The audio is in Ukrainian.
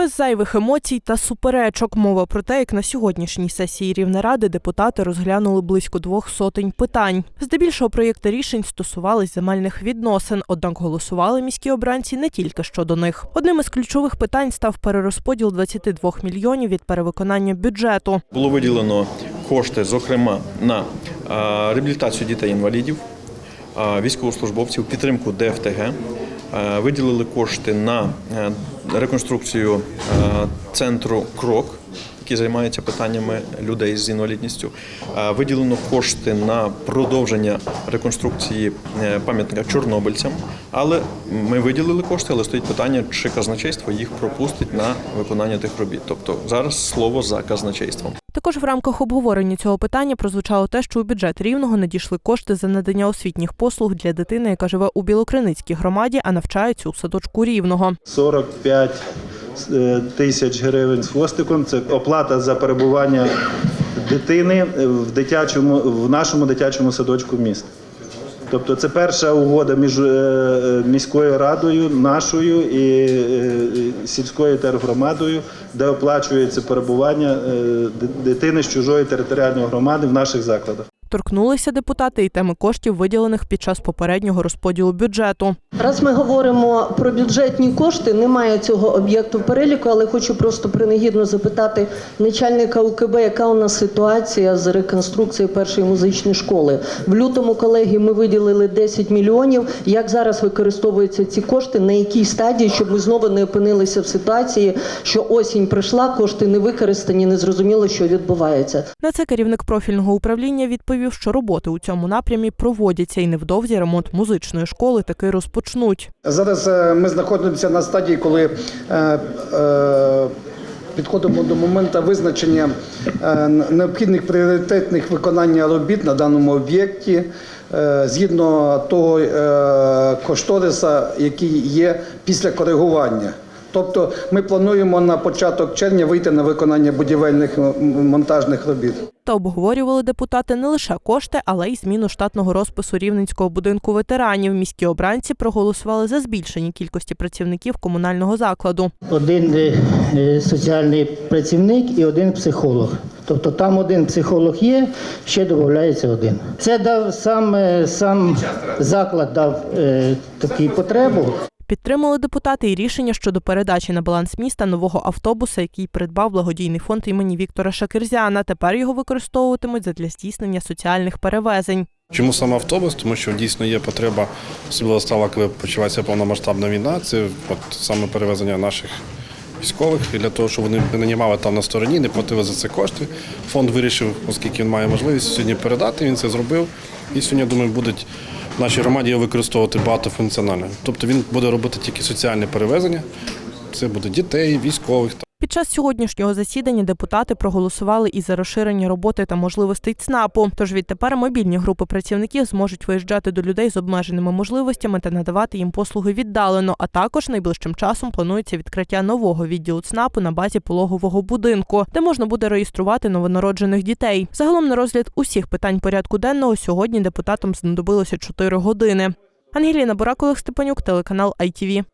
Без зайвих емоцій та суперечок мова про те, як на сьогоднішній сесії Рівнеради депутати розглянули близько двох сотень питань. Здебільшого проєкти рішень стосувались земельних відносин, однак голосували міські обранці не тільки щодо них. Одним із ключових питань став перерозподіл 22 мільйонів від перевиконання бюджету. Було виділено кошти, зокрема, на реабілітацію дітей-інвалідів, військовослужбовців, підтримку ДФТГ. Е, Виділили кошти на е, реконструкцію е, центру Крок, який займається питаннями людей з інвалідністю. Виділено кошти на продовження реконструкції е, пам'ятника чорнобильцям. Але ми виділили кошти, але стоїть питання, чи казначейство їх пропустить на виконання тих робіт. Тобто зараз слово за казначейством. Також в рамках обговорення цього питання прозвучало те, що у бюджет рівного надійшли кошти за надання освітніх послуг для дитини, яка живе у Білокриницькій громаді, а навчається у садочку рівного. 45 е, тисяч гривень з хвостиком. Це оплата за перебування дитини в дитячому в нашому дитячому садочку міста. Тобто це перша угода між е, е, міською радою, нашою і е, сільською тергромадою, де оплачується перебування е, дитини з чужої територіальної громади в наших закладах. Торкнулися депутати і теми коштів, виділених під час попереднього розподілу бюджету. Раз ми говоримо про бюджетні кошти, немає цього об'єкту в переліку, але хочу просто принагідно запитати начальника УКБ, яка у нас ситуація з реконструкцією першої музичної школи. В лютому, колеги, ми виділили 10 мільйонів. Як зараз використовуються ці кошти? На якій стадії, щоб ми знову не опинилися в ситуації, що осінь прийшла, кошти не використані, не зрозуміло, що відбувається. На це керівник профільного управління відповів, що роботи у цьому напрямі проводяться, і невдовзі ремонт музичної школи таки розпочнуть. Зараз е, ми знаходимося на стадії, коли е, е, підходимо до моменту визначення необхідних пріоритетних виконання робіт на даному об'єкті згідно того кошториса, який є після коригування. Тобто ми плануємо на початок червня вийти на виконання будівельних монтажних робіт. Та обговорювали депутати не лише кошти, але й зміну штатного розпису рівненського будинку ветеранів. Міські обранці проголосували за збільшення кількості працівників комунального закладу. один е, е, соціальний працівник і один психолог. Тобто там один психолог є, ще додається один. Це дав сам, е, сам заклад дав е, таку потребу. Підтримали депутати і рішення щодо передачі на баланс міста нового автобуса, який придбав благодійний фонд імені Віктора Шакирзяна. Тепер його використовуватимуть задля здійснення соціальних перевезень. Чому саме автобус? Тому що дійсно є потреба, особливо стала, коли почалася повномасштабна війна. Це от саме перевезення наших військових і для того, щоб вони не нанімали там на стороні, не платили за це кошти. Фонд вирішив, оскільки він має можливість сьогодні передати. Він це зробив. І сьогодні, думаю, будуть нашій громаді його використовувати багатофункціонально. Тобто він буде робити тільки соціальне перевезення. Це буде дітей, військових. Під час сьогоднішнього засідання депутати проголосували і за розширення роботи та можливостей ЦНАПу. Тож відтепер мобільні групи працівників зможуть виїжджати до людей з обмеженими можливостями та надавати їм послуги віддалено. А також найближчим часом планується відкриття нового відділу ЦНАПу на базі пологового будинку, де можна буде реєструвати новонароджених дітей. Загалом на розгляд усіх питань порядку денного сьогодні депутатам знадобилося 4 години. Ангеліна Бурак, Степанюк, телеканал ITV.